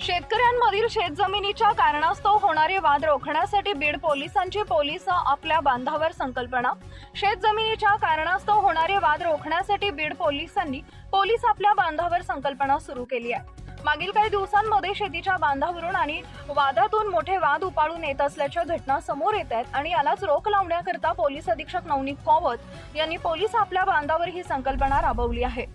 शेतकऱ्यांमधील शेतजमिनीच्या कारणास्तव होणारे वाद रोखण्यासाठी बीड पोलिसांची पोलीस आपल्या बांधावर संकल्पना. शेतजमिनीच्या कारणास्तव होणारे वाद रोखण्यासाठी बीड पोलिसांनी पोलीस आपल्या बांधावर संकल्पना सुरू केली आहे. मागील काही दिवसांमध्ये शेतीच्या बांधावरून आणि वादातून मोठे वाद उपाडून येत असल्याच्या घटना समोर येत आहेत आणि यालाच रोख लावण्याकरता पोलीस अधीक्षक नवनीत कौवत यांनी पोलीस आपल्या बांधावर ही संकल्पना राबवली आहे.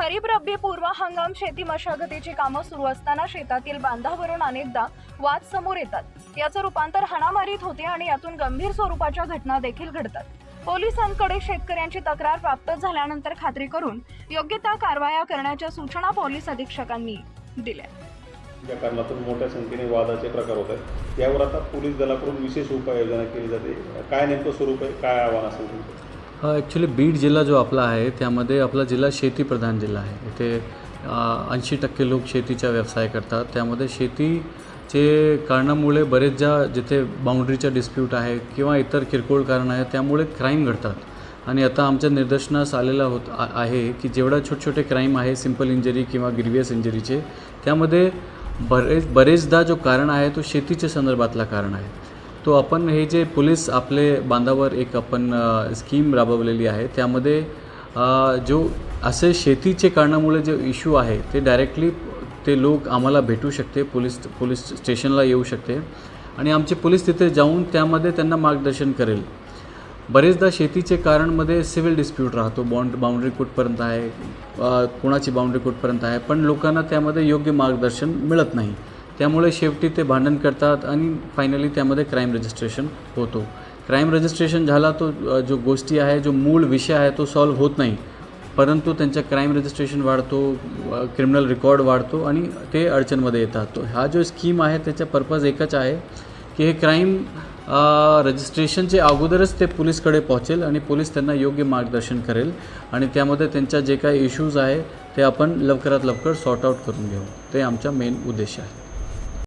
खरीप रब्बी पूर्व हंगाम शेती मशागतीची कामं सुरू असताना शेतातील बांधावरून अनेकदा वाद समोर येतात. याचं रूपांतर हाणामारीत होते आणि यातून गंभीर स्वरूपाच्या घटना देखील घडतात. पोलिसांकडे शेतकऱ्यांची तक्रार प्राप्त झाल्यानंतर खात्री करून योग्य त्या कारवाया करण्याच्या सूचना पोलीस अधीक्षकांनी दिल्या. या कारणातून मोठ्या संख्येने वादाचे प्रकार होत आहेत. यावर आता पोलीस दलाकडून विशेष उपाययोजना केली जाते. काय नेमकं स्वरूप आहे? काय आव्हान असेल ॲक्च्युली बीड जिल्हा जो आपला आहे त्यामध्ये आपला जिल्हा शेतीप्रधान जिल्हा आहे. इथे ऐंशी टक्के लोक शेतीचा व्यवसाय करतात. त्यामध्ये शेतीचे कारणामुळे बरेचदा जिथे बाउंड्रीचा डिस्प्यूट आहे किंवा इतर किरकोळ कारण आहे त्यामुळे क्राईम घडतात. आणि आता आमच्या निदर्शनास आलेला होत आहे की जेवढा छोटे छोटे क्राईम आहे सिंपल इंजरी किंवा ग्रिवियस इंजरीचे त्यामध्ये बरेच बरेचदा जो कारण आहे तो शेतीच्या संदर्भातला कारण आहे. तो आपण हे जे पोलीस आपले बांधावर एक आपण स्कीम राबवलेली आहे त्यामध्ये जो असे शेतीचे कारणामुळे जे इश्यू आहे ते डायरेक्टली ते लोक आम्हाला भेटू शकते पोलीस पोलीस स्टेशनला येऊ शकते. आणि आमचे पोलीस तिथे जाऊन त्यामध्ये त्यांना मार्गदर्शन करेल. बरेचदा शेतीचे कारणमध्ये सिव्हिल डिस्प्यूट राहतो बाउंड बाउंड्री कुठपर्यंत आहे कोणाची बाउंड्री कुठपर्यंत आहे पण लोकांना त्यामध्ये योग्य मार्गदर्शन मिळत नाही. त्यामुळे शेवटी ते भांडण करतात आणि फायनली त्यामध्ये क्राईम रजिस्ट्रेशन होतो. क्राईम रजिस्ट्रेशन झाला तो जो गोष्टी आहे जो मूळ विषय आहे तो सॉल्व होत नाही. परंतु त्यांचा क्राईम रजिस्ट्रेशन वाढतो क्रिमिनल रेकॉर्ड वाढतो आणि ते अडचणमध्ये येतात. तो हा जो स्कीम आहे त्याचा पर्पज एकच आहे की हे क्राईम रजिस्ट्रेशनचे अगोदरच ते पोलीसकडे पोहोचेल आणि पोलीस त्यांना योग्य मार्गदर्शन करेल आणि त्यामध्ये त्यांच्या जे काही इश्यूज आहे ते आपण लवकरात लवकर सॉर्ट आउट करून घेऊ. ते आमचा मेन उद्देश आहे.